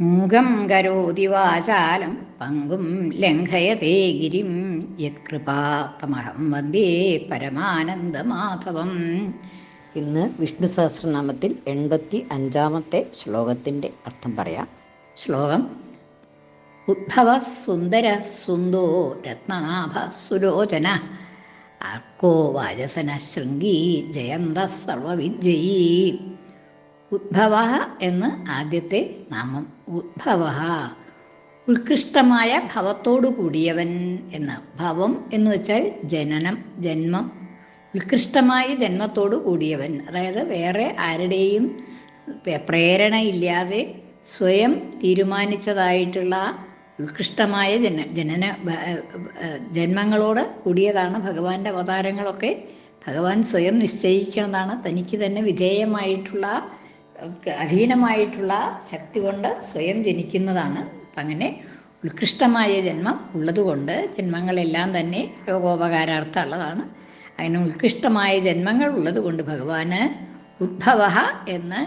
മൂകം കരോതി വാചാലം പങ്കും ലംഘയതേ ഗിരിം. യത്കൃപാത്തമഹം വന്ദേ പരമാനന്ദമാധവം. ഇന്ന് വിഷ്ണു സഹസ്രനാമത്തിൽ എൺപത്തി അഞ്ചാമത്തെ ശ്ലോകത്തിന്റെ അർത്ഥം പറയാം. ശ്ലോകം. ഉദ്ഭവ സുന്ദര സുന്ദോ രത്നനാഭ സുലോചന. അർക്കോ വാചസന ശൃംഗി ജയന്ത സർവവിജയീ ഉദ്ഭവ എന്ന് ആദ്യത്തെ നാമം ഉദ്ഭവ. ഉത്കൃഷ്ടമായ ഭവത്തോടു കൂടിയവൻ എന്ന ഭവം എന്ന് വെച്ചാൽ ജനനം ജന്മം. ഉത്കൃഷ്ടമായ ജന്മത്തോടു കൂടിയവൻ അതായത് വേറെ ആരുടെയും പ്രേരണയില്ലാതെ സ്വയം തീരുമാനിച്ചതായിട്ടുള്ള ഉത്കൃഷ്ടമായ ജന ജനന ജന്മങ്ങളോട് കൂടിയതാണ് ഭഗവാന്റെ അവതാരങ്ങളൊക്കെ. ഭഗവാൻ സ്വയം നിശ്ചയിക്കുന്നതാണ് തനിക്ക് തന്നെ വിധേയമായിട്ടുള്ള അധീനമായിട്ടുള്ള ശക്തി കൊണ്ട് സ്വയം ജനിക്കുന്നതാണ്. അങ്ങനെ ഉത്കൃഷ്ടമായ ജന്മം ഉള്ളതുകൊണ്ട് ജന്മങ്ങളെല്ലാം തന്നെ ലോകോപകാരാർത്ഥമുള്ളതാണ് അങ്ങനെ ഉത്കൃഷ്ടമായ ജന്മങ്ങൾ ഉള്ളതുകൊണ്ട് ഭഗവാന് ഉദ്ഭവ എന്ന്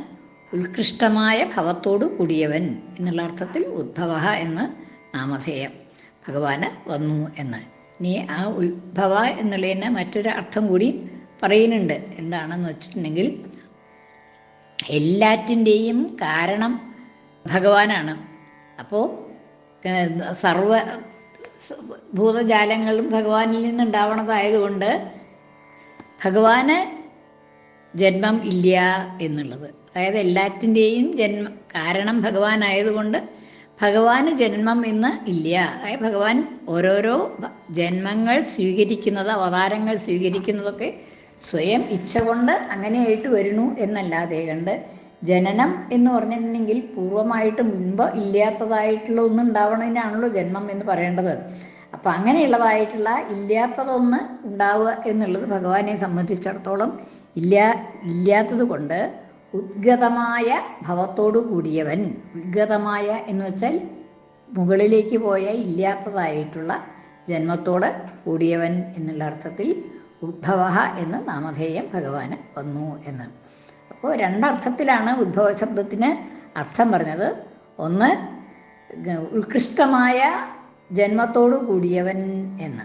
ഉത്കൃഷ്ടമായ ഭവത്തോടു കൂടിയവൻ എന്നുള്ള അർത്ഥത്തിൽ ഉദ്ഭവ എന്ന് നാമധേയം ഭഗവാന് വന്നു എന്ന്. ഇനി ആ ഉത്ഭവ എന്നുള്ളതിന് മറ്റൊരു അർത്ഥം കൂടി പറയുന്നുണ്ട്. എന്താണെന്ന് വെച്ചിട്ടുണ്ടെങ്കിൽ എല്ലാറ്റിന്റെയും കാരണം ഭഗവാനാണ്. അപ്പോൾ സർവ ഭൂതജാലങ്ങളും ഭഗവാനിൽ നിന്നുണ്ടാവണതായതുകൊണ്ട് ഭഗവാന് ജന്മം ഇല്ല എന്നുള്ളത്. അതായത് എല്ലാറ്റിന്റെയും ജന്മ കാരണം ഭഗവാനായതുകൊണ്ട് ഭഗവാന് ജന്മം ഇന്ന് ഇല്ല. അതായത് ഭഗവാൻ ഓരോരോ ജന്മങ്ങൾ സ്വീകരിക്കുന്നത് അവതാരങ്ങൾ സ്വീകരിക്കുന്നതൊക്കെ സ്വയം ഇച്ഛ കൊണ്ട് അങ്ങനെയായിട്ട് വരുന്നു എന്നല്ലാതെ കണ്ട് ജനനം എന്ന് പറഞ്ഞിട്ടുണ്ടെങ്കിൽ പൂർവമായിട്ട് മുൻപ് ഇല്ലാത്തതായിട്ടുള്ള ഒന്നും ഉണ്ടാവണതിനാണല്ലോ ജന്മം എന്ന് പറയേണ്ടത്. അപ്പം അങ്ങനെയുള്ളതായിട്ടുള്ള ഇല്ലാത്തതൊന്ന് ഉണ്ടാവുക എന്നുള്ളത് ഭഗവാനെ സംബന്ധിച്ചിടത്തോളം ഇല്ലാ ഇല്ലാത്തത് കൊണ്ട് ഉദ്ഗതമായ ഭവത്തോടു കൂടിയവൻ ഉദ്ഗതമായ എന്ന് വെച്ചാൽ മുകളിലേക്ക് പോയ ഇല്ലാത്തതായിട്ടുള്ള ജന്മത്തോട് കൂടിയവൻ എന്നുള്ള അർത്ഥത്തിൽ ഉദ്ഭവ എന്ന് നാമധേയം ഭഗവാന് വന്നു എന്ന്. അപ്പോൾ രണ്ടർത്ഥത്തിലാണ് ഉദ്ഭവ ശബ്ദത്തിന് അർത്ഥം പറഞ്ഞത്. ഒന്ന് ഉത്കൃഷ്ടമായ ജന്മത്തോടു കൂടിയവൻ എന്ന്.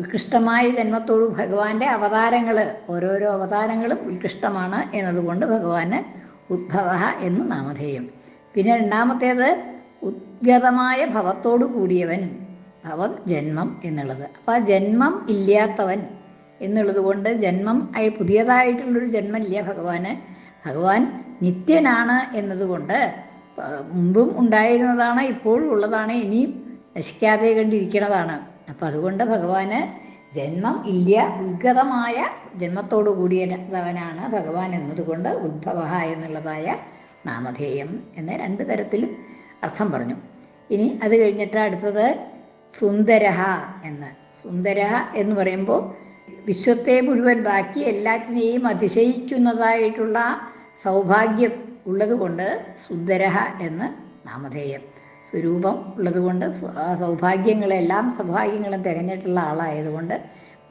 ഉത്കൃഷ്ടമായ ജന്മത്തോടു ഭഗവാന്റെ അവതാരങ്ങൾ ഓരോരോ അവതാരങ്ങളും ഉത്കൃഷ്ടമാണ് എന്നതുകൊണ്ട് ഭഗവാന് ഉദ്ഭവ എന്ന് നാമധേയം. പിന്നെ രണ്ടാമത്തേത് ഉദ്ഗതമായ ഭവത്തോടു കൂടിയവൻ ഭവം ജന്മം എന്നുള്ളത്. അപ്പോൾ ആ ജന്മം ഇല്ലാത്തവൻ എന്നുള്ളത് കൊണ്ട് ജന്മം പുതിയതായിട്ടുള്ളൊരു ജന്മമില്ല ഭഗവാന്. ഭഗവാൻ നിത്യനാണ് എന്നതുകൊണ്ട് മുമ്പും ഉണ്ടായിരുന്നതാണ് ഇപ്പോഴും ഉള്ളതാണ് ഇനിയും നശിക്കാതെ കണ്ടിരിക്കുന്നതാണ്. അപ്പം അതുകൊണ്ട് ഭഗവാന് ജന്മം ഇല്ല ഉദ്ഗതമായ ജന്മത്തോടു കൂടിയവനാണ് ഭഗവാൻ എന്നതുകൊണ്ട് ഉദ്ഭവ എന്നുള്ളതായ നാമധേയം എന്ന രണ്ട് തരത്തിലും അർത്ഥം പറഞ്ഞു. ഇനി അത് കഴിഞ്ഞിട്ട് അടുത്തത് സുന്ദരഹ എന്ന്. സുന്ദരഹ എന്ന് പറയുമ്പോൾ വിശ്വത്തെ മുഴുവൻ ബാക്കി എല്ലാറ്റിനെയും അതിശയിക്കുന്നതായിട്ടുള്ള സൗഭാഗ്യം ഉള്ളതുകൊണ്ട് സുന്ദരഹ എന്ന് നാമധേയം സ്വരൂപം ഉള്ളതുകൊണ്ട് സൗഭാഗ്യങ്ങളെല്ലാം സൗഭാഗ്യങ്ങളും തികഞ്ഞിട്ടുള്ള ആളായതുകൊണ്ട്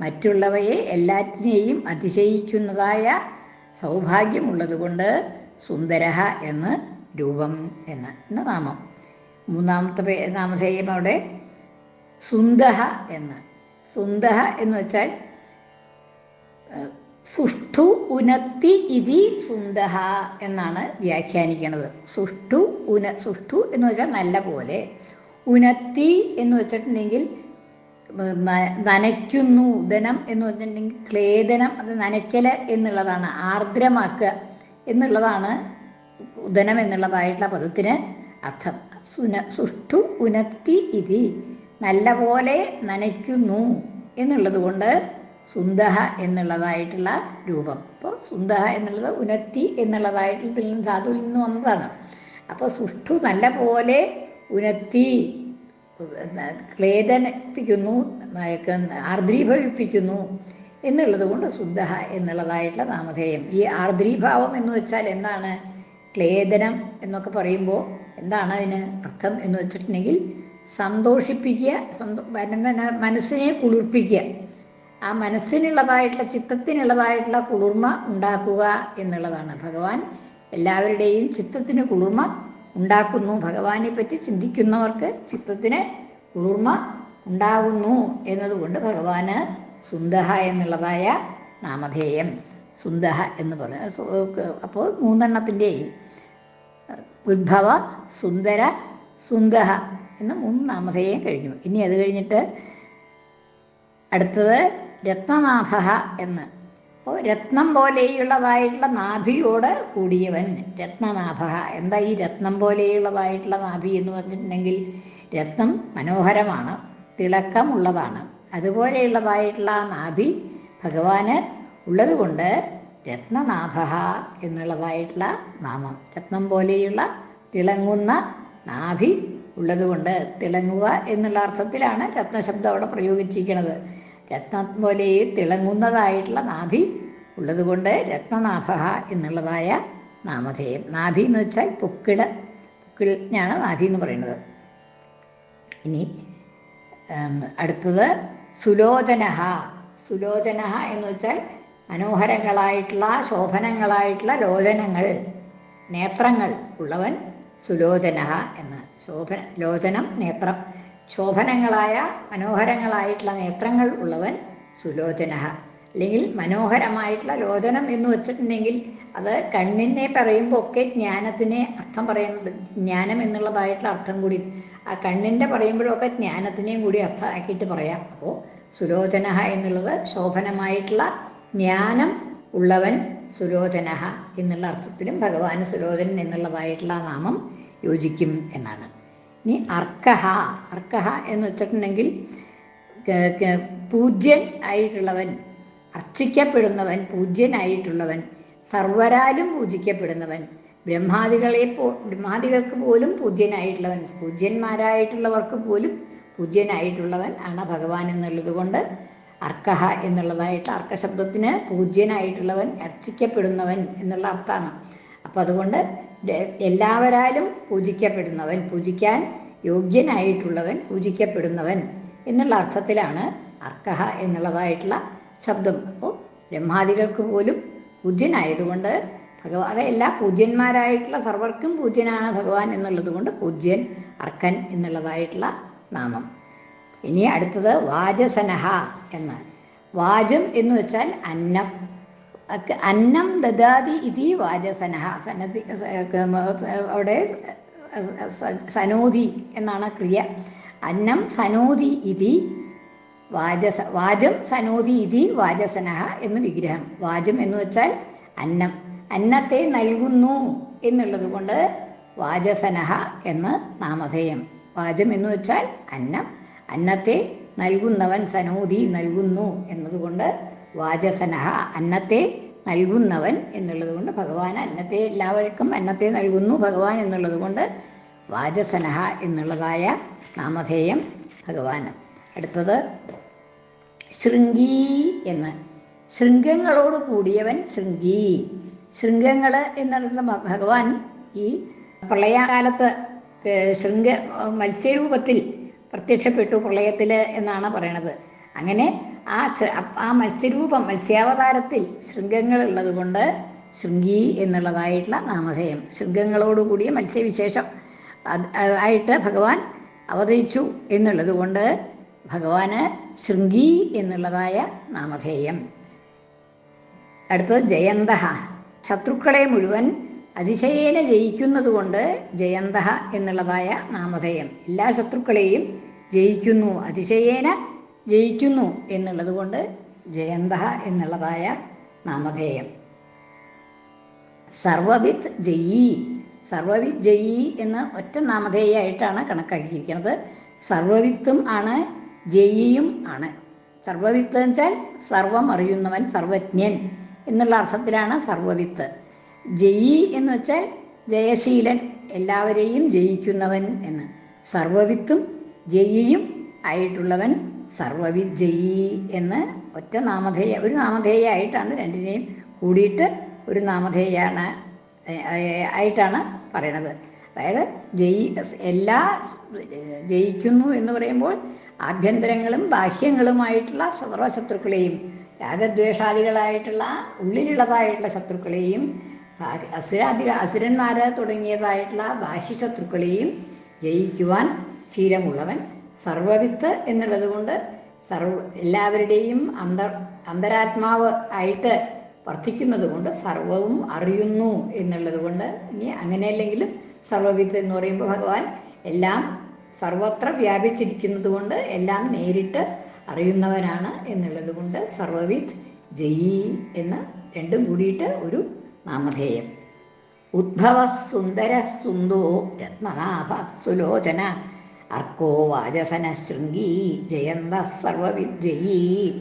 മറ്റുള്ളവയെ എല്ലാറ്റിനെയും അതിശയിക്കുന്നതായ സൗഭാഗ്യമുള്ളതുകൊണ്ട് സുന്ദരഹ എന്ന് രൂപം എന്ന് എന്ന നാമം. മൂന്നാമത്തെ നാമധേയം അവിടെ സുന്ദഹ എന്ന്. സുന്ദഹ എന്ന് വെച്ചാൽ സുഷ്ഠു ഉനത്തി ഇതി സുന്ദഹ എന്നാണ് വ്യാഖ്യാനിക്കുന്നത് സുഷ്ഠു ഉന സുഷ്ഠു എന്ന് വെച്ചാൽ നല്ല പോലെ. ഉനത്തി എന്ന് വെച്ചിട്ടുണ്ടെങ്കിൽ നനയ്ക്കുന്നു ധനം എന്ന് വെച്ചിട്ടുണ്ടെങ്കിൽ ക്ലേദനം അത് നനയ്ക്കൽ എന്നുള്ളതാണ് ആർദ്രമാക്കുക എന്നുള്ളതാണ് ഉദനം എന്നുള്ളതായിട്ടുള്ള പദത്തിന് അർത്ഥം. സുന സുഷ്ഠു ഉനത്തി ഇതി നല്ല പോലെ നനയ്ക്കുന്നു എന്നുള്ളത് കൊണ്ട് സുന്ദഹ എന്നുള്ളതായിട്ടുള്ള രൂപം. അപ്പോൾ സുന്ദഹ എന്നുള്ളത് ഉനത്തി എന്നുള്ളതായിട്ട് ഇതിൽ നിന്ന് വന്നതാണ്. അപ്പോൾ സുഷ്ഠു നല്ല പോലെ ഉനത്തി ക്ലേദനിപ്പിക്കുന്നു ആർദ്രീഭവിപ്പിക്കുന്നു എന്നുള്ളത് കൊണ്ട് ശുദ്ധ എന്നുള്ളതായിട്ടുള്ള നാമധേയം. ഈ ആർദ്രീഭാവം എന്ന് വെച്ചാൽ എന്താണ്? ക്ലേദനം എന്നൊക്കെ പറയുമ്പോൾ എന്താണ് അതിന് അർത്ഥം എന്ന് വെച്ചിട്ടുണ്ടെങ്കിൽ സന്തോഷിപ്പിക്കുക സന്തോ മനസ്സിനെ കുളിർപ്പിക്കുക. ആ മനസ്സിനുള്ളതായിട്ടുള്ള ചിത്തത്തിനുള്ളതായിട്ടുള്ള കുളിർമ ഉണ്ടാക്കുക എന്നുള്ളതാണ്. ഭഗവാൻ എല്ലാവരുടെയും ചിത്തത്തിന് കുളിർമ ഉണ്ടാക്കുന്നു. ഭഗവാനെ പറ്റി ചിന്തിക്കുന്നവർക്ക് ചിത്തത്തിന് കുളിർമ ഉണ്ടാകുന്നു എന്നതുകൊണ്ട് ഭഗവാന് സുന്ദഹ എന്നുള്ളതായ നാമധേയം സുന്ദഹ എന്ന് പറയുന്നത് അപ്പോൾ മൂന്നെണ്ണത്തിന്റെയും ഉദ്ഭവ സുന്ദര സുന്ദഹ എന്ന് മൂന്ന് നാമധേയം കഴിഞ്ഞു. ഇനി അത് കഴിഞ്ഞിട്ട് അടുത്തത് രത്നനാഭ എന്ന്. അപ്പോൾ രത്നം പോലെയുള്ളതായിട്ടുള്ള നാഭിയോട് കൂടിയവൻ രത്നനാഭ. എന്താ ഈ രത്നം പോലെയുള്ളതായിട്ടുള്ള നാഭി എന്ന് പറഞ്ഞിട്ടുണ്ടെങ്കിൽ രത്നം മനോഹരമാണ് തിളക്കമുള്ളതാണ്. അതുപോലെയുള്ളതായിട്ടുള്ള ആ നാഭി ഭഗവാന് ഉള്ളതുകൊണ്ട് രത്നനാഭ എന്നുള്ളതായിട്ടുള്ള നാമം രത്നം പോലെയുള്ള തിളങ്ങുന്ന നാഭി ഉള്ളതുകൊണ്ട് തിളങ്ങുക എന്നുള്ള അർത്ഥത്തിലാണ് രത്നശബ്ദം അവിടെ പ്രയോഗിച്ചിരിക്കുന്നത്. രത്നം തിളങ്ങുന്നതായിട്ടുള്ള നാഭി ഉള്ളതുകൊണ്ട് രത്നനാഭ എന്നുള്ളതായ നാമധേയം. നാഭി എന്ന് വെച്ചാൽ പൊക്കിൾ. പൊക്കിളിനാണ് നാഭി എന്ന് പറയുന്നത്. ഇനി അടുത്തത് സുലോചനഹ. സുലോചനഹ എന്ന് വെച്ചാൽ മനോഹരങ്ങളായിട്ടുള്ള ശോഭനങ്ങളായിട്ടുള്ള ലോചനങ്ങൾ നേത്രങ്ങൾ ഉള്ളവൻ സുലോചനഹ എന്ന്. ശോഭന ലോചനം നേത്രം. ശോഭനങ്ങളായ മനോഹരങ്ങളായിട്ടുള്ള നേത്രങ്ങൾ ഉള്ളവൻ സുലോചന. അല്ലെങ്കിൽ മനോഹരമായിട്ടുള്ള ലോചനം എന്ന് വെച്ചിട്ടുണ്ടെങ്കിൽ അത് കണ്ണിനെ പറയുമ്പോൾ ഒക്കെ ജ്ഞാനത്തിനെ അർത്ഥം പറയുന്നത് ജ്ഞാനം എന്നുള്ളതായിട്ടുള്ള അർത്ഥം കൂടി ആ കണ്ണിന്റെ പറയുമ്പോഴൊക്കെ ജ്ഞാനത്തിനെയും കൂടി അർത്ഥമാക്കിയിട്ട് പറയാം. അപ്പോൾ സുലോചന എന്നുള്ളത് ശോഭനമായിട്ടുള്ള ജ്ഞാനം ഉള്ളവൻ സുലോചന എന്നുള്ള അർത്ഥത്തിലും ഭഗവാന് സുലോചനൻ എന്നുള്ളതായിട്ടുള്ള നാമം യോജിക്കും എന്നാണ്. ഇനി അർക്കഹ അർക്കഹ എന്ന് വെച്ചിട്ടുണ്ടെങ്കിൽ പൂജ്യൻ ആയിട്ടുള്ളവൻ അർച്ചിക്കപ്പെടുന്നവൻ പൂജ്യനായിട്ടുള്ളവൻ സർവരാലും പൂജിക്കപ്പെടുന്നവൻ ബ്രഹ്മാദികളെ പോ ബ്രഹ്മാദികൾക്ക് പോലും പൂജ്യനായിട്ടുള്ളവൻ പൂജ്യന്മാരായിട്ടുള്ളവർക്ക് പോലും പൂജ്യനായിട്ടുള്ളവൻ ആണ് ഭഗവാൻ എന്നുള്ളത് കൊണ്ട് അർക്കഹ എന്നുള്ളതായിട്ട് അർക്കശബ്ദത്തിന് പൂജ്യനായിട്ടുള്ളവൻ അർച്ചിക്കപ്പെടുന്നവൻ എന്നുള്ള അർത്ഥമാണ്. അപ്പം അതുകൊണ്ട് എല്ലാവരാലും പൂജിക്കപ്പെടുന്നവൻ പൂജിക്കാൻ യോഗ്യനായിട്ടുള്ളവൻ പൂജിക്കപ്പെടുന്നവൻ എന്നുള്ള അർത്ഥത്തിലാണ് അർക്കഹ എന്നുള്ളതായിട്ടുള്ള ശബ്ദം. അപ്പോൾ ബ്രഹ്മാദികൾക്ക് പോലും പൂജ്യനായതുകൊണ്ട് ഭഗവാൻ അത് എല്ലാ പൂജ്യന്മാരായിട്ടുള്ള സർവർക്കും പൂജ്യനാണ് ഭഗവാൻ എന്നുള്ളത് കൊണ്ട് പൂജ്യൻ അർക്കൻ എന്നുള്ളതായിട്ടുള്ള നാമം. ഇനി അടുത്തത് വാചസനഹ എന്ന്. വാചം എന്ന് വെച്ചാൽ അന്നം. അന്നം ദദാതി ഇതി വാചസനഹ. സനതി അവിടെ സനോതി എന്നാണ് ക്രിയ. അന്നം സനോതി ഇതി വാചസ വാചം സനോതി ഇതി വാചസനഹ എന്ന് വിഗ്രഹം. വാചം എന്ന് വെച്ചാൽ അന്നം. അന്നത്തെ നൽകുന്നു എന്നുള്ളത് കൊണ്ട് വാചസനഹ എന്ന് നാമധേയം. വാചം എന്ന് വെച്ചാൽ അന്നം. അന്നത്തെ നൽകുന്നവൻ സനോതി നൽകുന്നു എന്നതുകൊണ്ട് വാചസനഹ അന്നത്തെ നൽകുന്നവൻ എന്നുള്ളത് കൊണ്ട് ഭഗവാൻ അന്നത്തെ എല്ലാവർക്കും അന്നത്തെ നൽകുന്നു ഭഗവാൻ എന്നുള്ളത് കൊണ്ട് വാചസനഹ എന്നുള്ളതായ നാമധേയം ഭഗവാൻ അടുത്തത് ശൃംഗീ എന്ന്. ശൃംഗങ്ങളോട് കൂടിയവൻ ശൃംഗീ. ശൃംഗങ്ങൾ എന്നുള്ളത് ഭഗവാൻ ഈ പ്രളയകാലത്ത് ശൃംഗ മത്സ്യരൂപത്തിൽ പ്രത്യക്ഷപ്പെട്ടു പ്രളയത്തിൽ എന്നാണ് പറയണത്. അങ്ങനെ ആ ആ മത്സ്യരൂപം മത്സ്യാവതാരത്തിൽ ശൃംഗങ്ങൾ ഉള്ളത് കൊണ്ട് ശൃംഗി എന്നുള്ളതായിട്ടുള്ള നാമധേയം. ശൃംഗങ്ങളോടുകൂടിയ മത്സ്യവിശേഷം ആയിട്ട് ഭഗവാൻ അവതരിച്ചു എന്നുള്ളത് കൊണ്ട് ഭഗവാന് ശൃംഗി എന്നുള്ളതായ നാമധേയം. അടുത്തത് ജയന്ത ശത്രുക്കളെ മുഴുവൻ അതിശയേന ജയിക്കുന്നത് കൊണ്ട് ജയന്ത എന്നുള്ളതായ നാമധേയം. എല്ലാ ശത്രുക്കളെയും ജയിക്കുന്നു അതിശയേന ജയിക്കുന്നു എന്നുള്ളത് കൊണ്ട് ജയന്ത എന്നുള്ളതായ നാമധേയം. സർവവിത്ത് ജയി. സർവവിത്ത് ജയി എന്ന ഒറ്റ നാമധേയമായിട്ടാണ് കണക്കാക്കിയിരിക്കുന്നത്. സർവവിത്തും ആണ് ജയിയും ആണ്. സർവവിത്ത് എന്ന് വെച്ചാൽ സർവം അറിയുന്നവൻ സർവജ്ഞൻ എന്നുള്ള അർത്ഥത്തിലാണ് സർവവിത്ത്. ജയി എന്ന് വെച്ചാൽ ജയശീലൻ എല്ലാവരെയും ജയിക്കുന്നവൻ എന്ന്. സർവവിത്തും ജയിയും ആയിട്ടുള്ളവൻ സർവവിജയി എന്ന് ഒറ്റ നാമധേയ ഒരു നാമധേയ ആയിട്ടാണ് രണ്ടിനെയും കൂടിയിട്ട് ഒരു നാമധേയാണ് ആയിട്ടാണ് പറയണത്. അതായത് ജയി എല്ലാ ജയിക്കുന്നു എന്ന് പറയുമ്പോൾ ആഭ്യന്തരങ്ങളും ബാഹ്യങ്ങളുമായിട്ടുള്ള സർവശത്രുക്കളെയും രാഗദ്വേഷാദികളായിട്ടുള്ള ഉള്ളിലുള്ളതായിട്ടുള്ള ശത്രുക്കളെയും അസുരാദി അസുരന്മാരെ തുടങ്ങിയതായിട്ടുള്ള ബാഹ്യശത്രുക്കളെയും ജയിക്കുവാൻ ശീലമുള്ളവൻ സർവവിത്ത് എന്നുള്ളത് കൊണ്ട് സർവ എല്ലാവരുടെയും അന്തർ അന്തരാത്മാവ് ആയിട്ട് വർദ്ധിക്കുന്നത് കൊണ്ട് സർവവും അറിയുന്നു എന്നുള്ളത് കൊണ്ട് ഇനി അങ്ങനെയല്ലെങ്കിലും സർവവിത്ത് എന്ന് പറയുമ്പോൾ ഭഗവാൻ എല്ലാം സർവത്ര വ്യാപിച്ചിരിക്കുന്നത് കൊണ്ട് എല്ലാം നേരിട്ട് അറിയുന്നവനാണ് എന്നുള്ളത് കൊണ്ട് സർവവിത്ത് ജയി എന്ന് രണ്ടും കൂടിയിട്ട് ഒരു നാമധേയം. ഉദ്ഭവ സുന്ദര സുന്ദോ രത്നനാഭ സുലോചന. അർക്കോ വാചസനശൃംഗീ ജയന്ത സർവവിദ്യയീ.